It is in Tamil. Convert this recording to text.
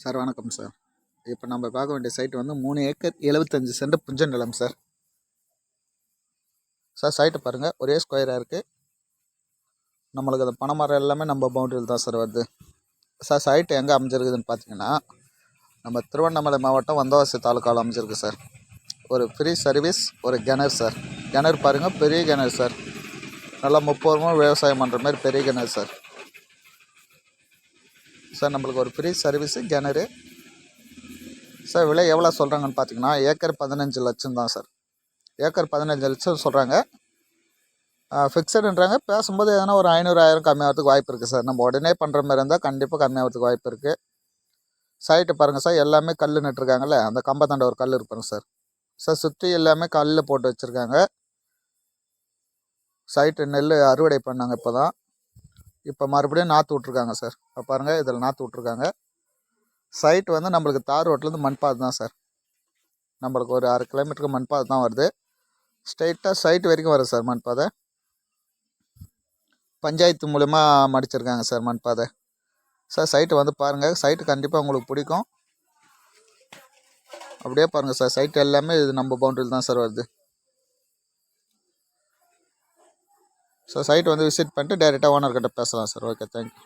சார் வணக்கம் சார். இப்போ நம்ம பார்க்க வேண்டிய சைட் வந்து மூணு ஏக்கர் எழுபத்தஞ்சு சென்ட் புஞ்ச நிலம் சார். சார் சைட்டை பாருங்கள் ஒரே ஸ்கொயராக இருக்குது நம்மளுக்கு அந்த பனைமரம் எல்லாமே நம்ம பவுண்டரியில் தான் சார் வருது. சார் சைட்டு எங்கே அமைஞ்சிருக்குதுன்னு பார்த்தீங்கன்னா நம்ம திருவண்ணாமலை மாவட்டம் வந்தவாசி தாலுக்காவில் அமைஞ்சிருக்கு சார். ஒரு ஃப்ரீ சர்வீஸ் ஒரு கிணறு சார். கிணறு பாருங்கள் பெரிய கிணறு சார். நல்லா முப்பது விவசாயம் பண்ணுற மாதிரி பெரிய கிணறு சார். சார் நம்மளுக்கு ஒரு ஃப்ரீ சர்வீஸு கிணறு சார் விலை எவ்வளோ சொல்கிறாங்கன்னு பார்த்தீங்கன்னா ஏக்கர் பதினஞ்சு லட்சம் தான் சார். ஏக்கர் பதினஞ்சு லட்சம் சொல்கிறாங்க ஃபிக்ஸடுன்றாங்க பேசும்போது எதனா ஒரு ஐநூறு ஆயிரம் கம்மியாகிறதுக்கு வாய்ப்பு இருக்குது சார். நம்ம உடனே பண்ணுற மாதிரி இருந்தால் கண்டிப்பாக கம்மியாகிறதுக்கு வாய்ப்பு இருக்குது சைட்டு பாருங்கள் சார் எல்லாமே கல் நட்டுருக்காங்கல்ல? அந்த கம்பத்தாண்ட ஒரு கல் இருப்பாங்க சார். சார் சுற்றி எல்லாமே கல்லில் போட்டு வச்சுருக்காங்க. சைட்டு நெல் அறுவடை பண்ணாங்க இப்போ தான் இப்போ மறுபடியும் நாற்று விட்ருக்காங்க சார். இப்போ பாருங்கள் இதில் நாற்று விட்ருக்காங்க சைட் வந்து நம்மளுக்கு தார் ரோட்லேருந்து மண்பாதை தான் சார். நம்மளுக்கு ஒரு அரை கிலோமீட்டருக்கு மண்பாதை தான் வருது. ஸ்ட்ரைட்டாக சைட் வரைக்கும் வரும் சார் மண்பாதை. பஞ்சாயத்து மூலயமா மடிச்சிருக்காங்க சார் மண்பாதை. சார் சைட்டு வந்து பாருங்கள் சைட்டு கண்டிப்பாக உங்களுக்கு பிடிக்கும். அப்படியே பாருங்கள் சார் சைட் எல்லாமே இது நம்ம பவுண்டரியில் தான் சார் வருது. ஸோ சைட் வந்து விசிட் பண்ணிட்டு டேரெக்டாக ஓனர்கிட்ட பேசலாம் சார் ஓகே தேங்க்யூ